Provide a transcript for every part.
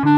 Merhaba,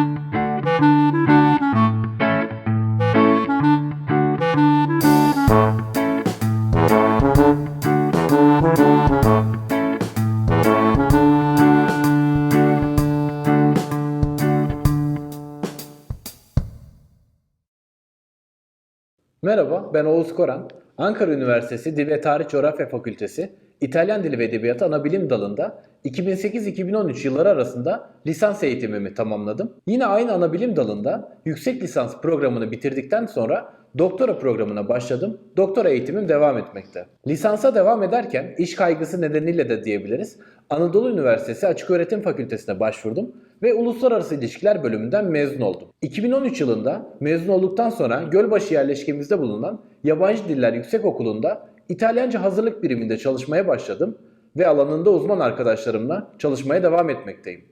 ben Oğuz Koran. Ankara Üniversitesi Dil ve Tarih Coğrafya Fakültesi İtalyan Dili ve Edebiyatı Anabilim Dalı'nda 2008-2013 yılları arasında lisans eğitimimi tamamladım. Yine aynı anabilim dalında yüksek lisans programını bitirdikten sonra doktora programına başladım. Doktora eğitimim devam etmekte. Lisansa devam ederken iş kaygısı nedeniyle de diyebiliriz. Anadolu Üniversitesi Açıköğretim Fakültesine başvurdum ve Uluslararası İlişkiler bölümünden mezun oldum. 2013 yılında mezun olduktan sonra Gölbaşı yerleşkemizde bulunan Yabancı Diller Yüksekokulu'nda İtalyanca hazırlık biriminde çalışmaya başladım ve alanında uzman arkadaşlarımla çalışmaya devam etmekteyim.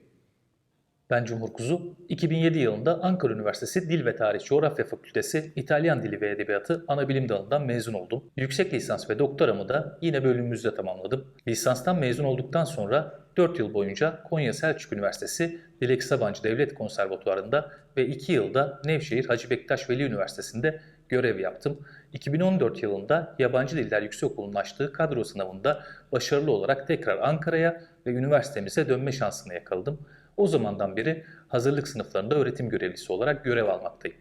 Ben Cumhur Kuzu. 2007 yılında Ankara Üniversitesi Dil ve Tarih Coğrafya Fakültesi İtalyan Dili ve Edebiyatı Anabilim Dalı'ndan mezun oldum. Yüksek lisans ve doktoramı da yine bölümümüzde tamamladım. Lisanstan mezun olduktan sonra 4 yıl boyunca Konya Selçuk Üniversitesi Dilek Sabancı Devlet Konservatuvarı'nda ve 2 yılda Nevşehir Hacı Bektaş Veli Üniversitesi'nde görev yaptım. 2014 yılında Yabancı Diller Yüksekokulu'nun açtığı kadro sınavında başarılı olarak tekrar Ankara'ya ve üniversitemize dönme şansını yakaladım. O zamandan beri hazırlık sınıflarında öğretim görevlisi olarak görev almaktayım.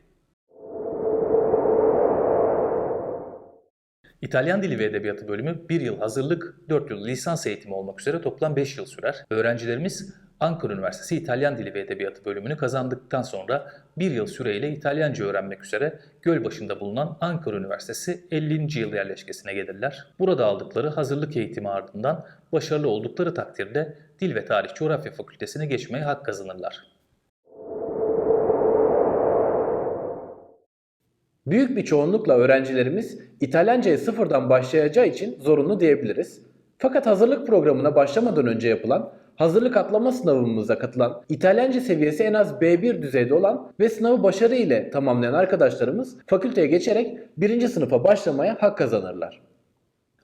İtalyan Dili ve Edebiyatı bölümü 1 yıl hazırlık, 4 yıl lisans eğitimi olmak üzere toplam 5 yıl sürer. Öğrencilerimiz Ankara Üniversitesi İtalyan Dili ve Edebiyatı bölümünü kazandıktan sonra 1 yıl süreyle İtalyanca öğrenmek üzere Gölbaşı'nda bulunan Ankara Üniversitesi 50. yıl yerleşkesine gelirler. Burada aldıkları hazırlık eğitimi ardından başarılı oldukları takdirde Dil ve Tarih Coğrafya Fakültesine geçmeye hak kazanırlar. Büyük bir çoğunlukla öğrencilerimiz İtalyanca'ya sıfırdan başlayacağı için zorunlu diyebiliriz. Fakat hazırlık programına başlamadan önce yapılan hazırlık atlama sınavımıza katılan İtalyanca seviyesi en az B1 düzeyde olan ve sınavı başarı ile tamamlayan arkadaşlarımız fakülteye geçerek birinci sınıfa başlamaya hak kazanırlar.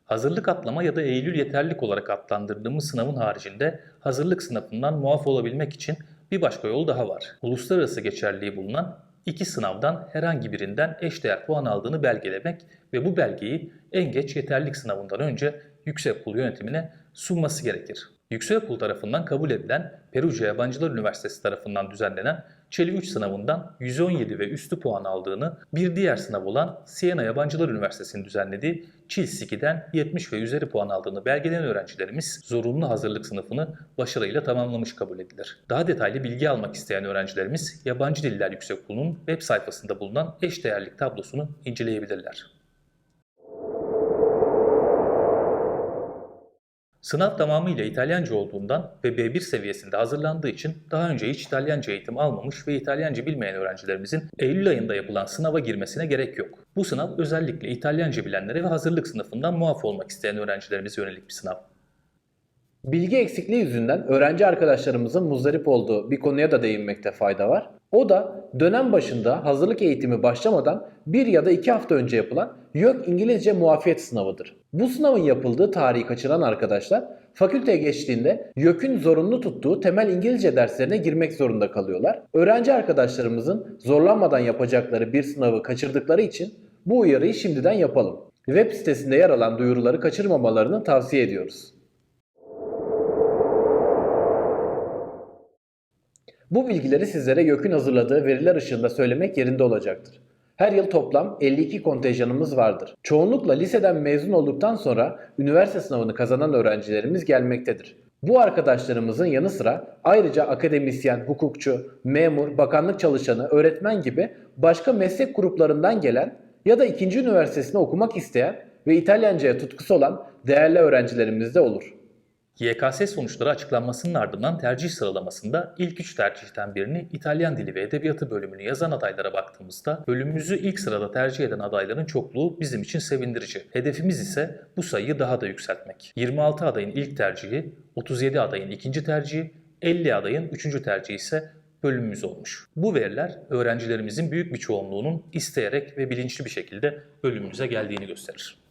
Hazırlık atlama ya da Eylül yeterlik olarak adlandırdığımız sınavın haricinde hazırlık sınavından muaf olabilmek için bir başka yol daha var. Uluslararası geçerliliği bulunan iki sınavdan herhangi birinden eşdeğer puan aldığını belgelemek ve bu belgeyi en geç yeterlilik sınavından önce yüksekokul yönetimine sunması gerekir. Yüksekokul tarafından kabul edilen Perugia Yabancılar Üniversitesi tarafından düzenlenen Çeli 3 sınavından 117 ve üstü puan aldığını, bir diğer sınav olan Siena Yabancılar Üniversitesi'nin düzenlediği Çils 2'den 70 ve üzeri puan aldığını belgelenen öğrencilerimiz zorunlu hazırlık sınıfını başarıyla tamamlamış kabul edilir. Daha detaylı bilgi almak isteyen öğrencilerimiz Yabancı Diller Yüksekokulu'nun web sayfasında bulunan eşdeğerlik tablosunu inceleyebilirler. Sınav tamamıyla İtalyanca olduğundan ve B1 seviyesinde hazırlandığı için daha önce hiç İtalyanca eğitim almamış ve İtalyanca bilmeyen öğrencilerimizin Eylül ayında yapılan sınava girmesine gerek yok. Bu sınav özellikle İtalyanca bilenlere ve hazırlık sınıfından muaf olmak isteyen öğrencilerimize yönelik bir sınav. Bilgi eksikliği yüzünden öğrenci arkadaşlarımızın muzdarip olduğu bir konuya da değinmekte fayda var. O da dönem başında hazırlık eğitimi başlamadan bir ya da iki hafta önce yapılan YÖK İngilizce muafiyet sınavıdır. Bu sınavın yapıldığı tarihi kaçıran arkadaşlar fakülteye geçtiğinde YÖK'ün zorunlu tuttuğu temel İngilizce derslerine girmek zorunda kalıyorlar. Öğrenci arkadaşlarımızın zorlanmadan yapacakları bir sınavı kaçırdıkları için bu uyarıyı şimdiden yapalım. Web sitesinde yer alan duyuruları kaçırmamalarını tavsiye ediyoruz. Bu bilgileri sizlere YÖK'ün hazırladığı veriler ışığında söylemek yerinde olacaktır. Her yıl toplam 52 kontenjanımız vardır. Çoğunlukla liseden mezun olduktan sonra üniversite sınavını kazanan öğrencilerimiz gelmektedir. Bu arkadaşlarımızın yanı sıra ayrıca akademisyen, hukukçu, memur, bakanlık çalışanı, öğretmen gibi başka meslek gruplarından gelen ya da ikinci üniversitesini okumak isteyen ve İtalyanca'ya tutkusu olan değerli öğrencilerimiz de olur. YKS sonuçları açıklanmasının ardından tercih sıralamasında ilk üç tercihten birini İtalyan Dili ve Edebiyatı bölümünü yazan adaylara baktığımızda bölümümüzü ilk sırada tercih eden adayların çokluğu bizim için sevindirici. Hedefimiz ise bu sayıyı daha da yükseltmek. 26 adayın ilk tercihi, 37 adayın ikinci tercihi, 50 adayın üçüncü tercihi ise bölümümüz olmuş. Bu veriler öğrencilerimizin büyük bir çoğunluğunun isteyerek ve bilinçli bir şekilde bölümümüze geldiğini gösterir.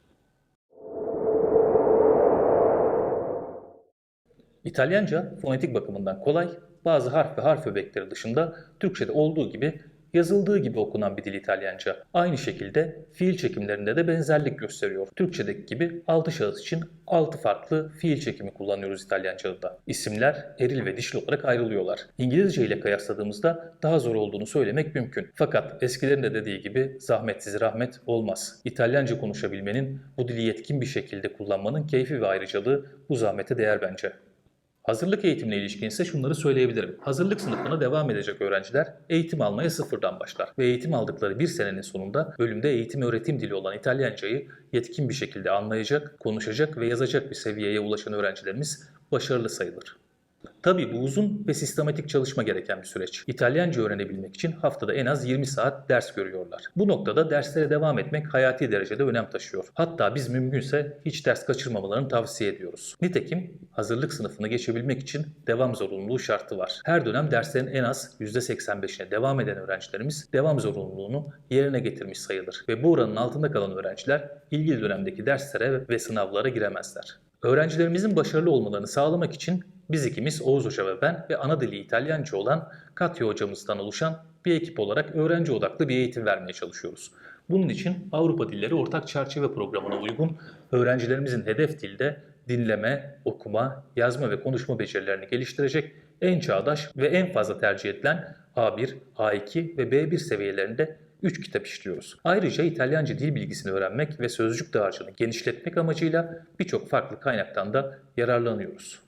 İtalyanca fonetik bakımından kolay, bazı harf ve harf öbekleri dışında Türkçe'de olduğu gibi yazıldığı gibi okunan bir dil İtalyanca. Aynı şekilde fiil çekimlerinde de benzerlik gösteriyor. Türkçedeki gibi 6 şahıs için 6 farklı fiil çekimi kullanıyoruz İtalyanca'da. İsimler eril ve dişli olarak ayrılıyorlar. İngilizce ile kıyasladığımızda daha zor olduğunu söylemek mümkün. Fakat eskilerin de dediği gibi zahmetsiz rahmet olmaz. İtalyanca konuşabilmenin, bu dili yetkin bir şekilde kullanmanın keyfi ve ayrıcalığı bu zahmete değer bence. Hazırlık eğitimine ilişkin ise şunları söyleyebilirim. Hazırlık sınıfına devam edecek öğrenciler eğitim almaya sıfırdan başlar ve eğitim aldıkları bir senenin sonunda bölümde eğitim öğretim dili olan İtalyancayı yetkin bir şekilde anlayacak, konuşacak ve yazacak bir seviyeye ulaşan öğrencilerimiz başarılı sayılır. Tabii bu uzun ve sistematik çalışma gereken bir süreç. İtalyanca öğrenebilmek için haftada en az 20 saat ders görüyorlar. Bu noktada derslere devam etmek hayati derecede önem taşıyor. Hatta biz mümkünse hiç ders kaçırmamalarını tavsiye ediyoruz. Nitekim hazırlık sınıfını geçebilmek için devam zorunluluğu şartı var. Her dönem derslerin en az %85'ine devam eden öğrencilerimiz devam zorunluluğunu yerine getirmiş sayılır. Ve bu oranın altında kalan öğrenciler ilgili dönemdeki derslere ve sınavlara giremezler. Öğrencilerimizin başarılı olmalarını sağlamak için biz ikimiz Oğuz Hoca ve ben ve ana dili İtalyanca olan Katya hocamızdan oluşan bir ekip olarak öğrenci odaklı bir eğitim vermeye çalışıyoruz. Bunun için Avrupa Dilleri Ortak Çerçeve Programı'na uygun öğrencilerimizin hedef dilde dinleme, okuma, yazma ve konuşma becerilerini geliştirecek en çağdaş ve en fazla tercih edilen A1, A2 ve B1 seviyelerinde 3 kitap işliyoruz. Ayrıca İtalyanca dil bilgisini öğrenmek ve sözcük dağarcığını genişletmek amacıyla birçok farklı kaynaktan da yararlanıyoruz.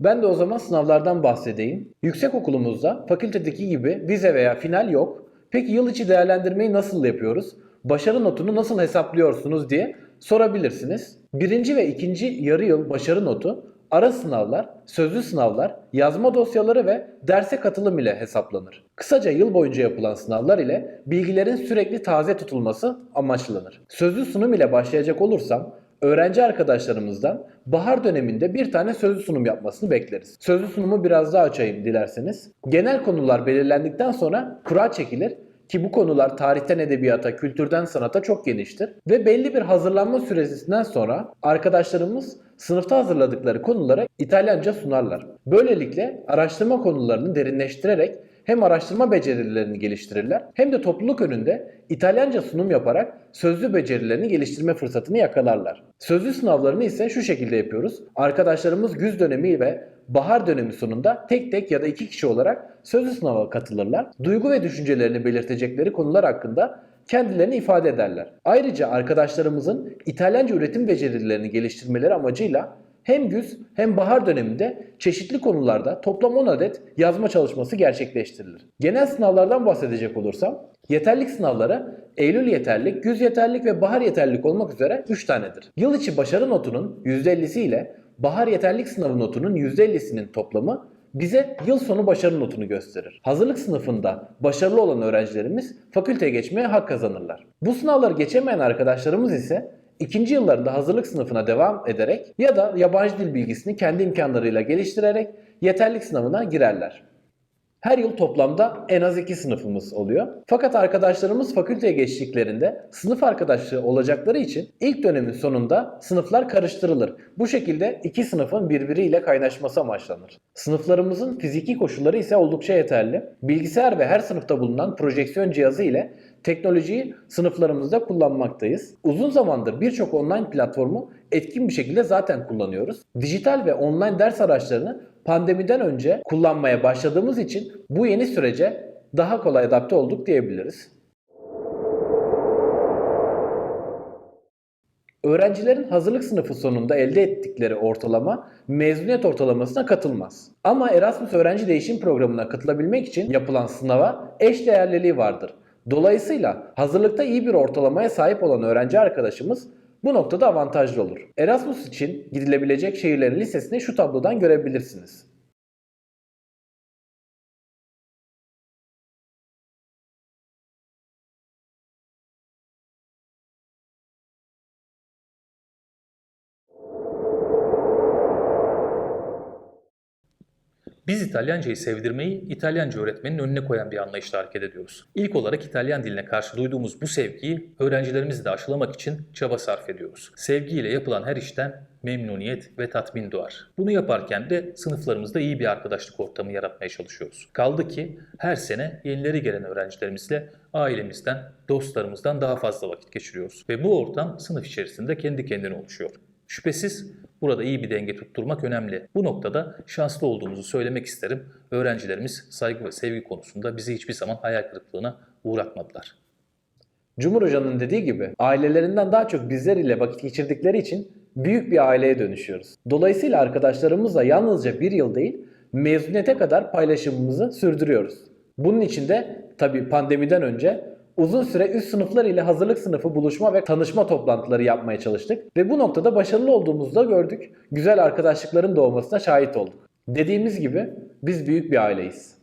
Ben de o zaman sınavlardan bahsedeyim. Yüksek okulumuzda fakültedeki gibi vize veya final yok. Peki yıl içi değerlendirmeyi nasıl yapıyoruz? Başarı notunu nasıl hesaplıyorsunuz diye sorabilirsiniz. Birinci ve ikinci yarı yıl başarı notu ara sınavlar, sözlü sınavlar, yazma dosyaları ve derse katılım ile hesaplanır. Kısaca yıl boyunca yapılan sınavlar ile bilgilerin sürekli taze tutulması amaçlanır. Sözlü sunum ile başlayacak olursam öğrenci arkadaşlarımızdan bahar döneminde bir tane sözlü sunum yapmasını bekleriz. Sözlü sunumu biraz daha açayım dilerseniz. Genel konular belirlendikten sonra kura çekilir ki bu konular tarihten edebiyata, kültürden sanata çok geniştir. Ve belli bir hazırlanma süresinden sonra arkadaşlarımız sınıfta hazırladıkları konulara İtalyanca sunarlar. Böylelikle araştırma konularını derinleştirerek hem araştırma becerilerini geliştirirler hem de topluluk önünde İtalyanca sunum yaparak sözlü becerilerini geliştirme fırsatını yakalarlar. Sözlü sınavlarını ise şu şekilde yapıyoruz. Arkadaşlarımız güz dönemi ve bahar dönemi sonunda tek tek ya da iki kişi olarak sözlü sınava katılırlar. Duygu ve düşüncelerini belirtecekleri konular hakkında kendilerini ifade ederler. Ayrıca arkadaşlarımızın İtalyanca üretim becerilerini geliştirmeleri amacıyla hem güz hem bahar döneminde çeşitli konularda toplam 10 adet yazma çalışması gerçekleştirilir. Genel sınavlardan bahsedecek olursam, yeterlik sınavları Eylül yeterlik, güz yeterlik ve bahar yeterlik olmak üzere 3 tanedir. Yıl içi başarı notunun %50'si ile bahar yeterlik sınavı notunun %50'sinin toplamı bize yıl sonu başarı notunu gösterir. Hazırlık sınıfında başarılı olan öğrencilerimiz fakülteye geçmeye hak kazanırlar. Bu sınavları geçemeyen arkadaşlarımız ise ikinci yıllarında hazırlık sınıfına devam ederek ya da yabancı dil bilgisini kendi imkanlarıyla geliştirerek yeterlik sınavına girerler. Her yıl toplamda en az iki sınıfımız oluyor. Fakat arkadaşlarımız fakülteye geçtiklerinde sınıf arkadaşlığı olacakları için ilk dönemin sonunda sınıflar karıştırılır. Bu şekilde iki sınıfın birbiriyle kaynaşması amaçlanır. Sınıflarımızın fiziki koşulları ise oldukça yeterli. Bilgisayar ve her sınıfta bulunan projeksiyon cihazı ile teknolojiyi sınıflarımızda kullanmaktayız. Uzun zamandır birçok online platformu etkin bir şekilde zaten kullanıyoruz. Dijital ve online ders araçlarını pandemiden önce kullanmaya başladığımız için bu yeni sürece daha kolay adapte olduk diyebiliriz. Öğrencilerin hazırlık sınıfı sonunda elde ettikleri ortalama mezuniyet ortalamasına katılmaz. Ama Erasmus Öğrenci Değişim Programı'na katılabilmek için yapılan sınava eş değerliliği vardır. Dolayısıyla hazırlıkta iyi bir ortalamaya sahip olan öğrenci arkadaşımız bu noktada avantajlı olur. Erasmus için gidilebilecek şehirlerin listesini şu tablodan görebilirsiniz. Biz İtalyancayı sevdirmeyi İtalyanca öğretmenin önüne koyan bir anlayışla hareket ediyoruz. İlk olarak İtalyan diline karşı duyduğumuz bu sevgiyi öğrencilerimizle de aşılamak için çaba sarf ediyoruz. Sevgiyle yapılan her işten memnuniyet ve tatmin doğar. Bunu yaparken de sınıflarımızda iyi bir arkadaşlık ortamı yaratmaya çalışıyoruz. Kaldı ki her sene yenileri gelen öğrencilerimizle ailemizden, dostlarımızdan daha fazla vakit geçiriyoruz. Ve bu ortam sınıf içerisinde kendi kendine oluşuyor. Şüphesiz burada iyi bir denge tutturmak önemli. Bu noktada şanslı olduğumuzu söylemek isterim. Öğrencilerimiz saygı ve sevgi konusunda bizi hiçbir zaman hayal kırıklığına uğratmadılar. Cumhur Hoca'nın dediği gibi ailelerinden daha çok bizler ile vakit geçirdikleri için büyük bir aileye dönüşüyoruz. Dolayısıyla arkadaşlarımızla yalnızca bir yıl değil mezuniyete kadar paylaşımımızı sürdürüyoruz. Bunun için de tabii pandemiden önce uzun süre üst sınıflar ile hazırlık sınıfı buluşma ve tanışma toplantıları yapmaya çalıştık ve bu noktada başarılı olduğumuzu da gördük. Güzel arkadaşlıkların doğmasına şahit olduk. Dediğimiz gibi biz büyük bir aileyiz.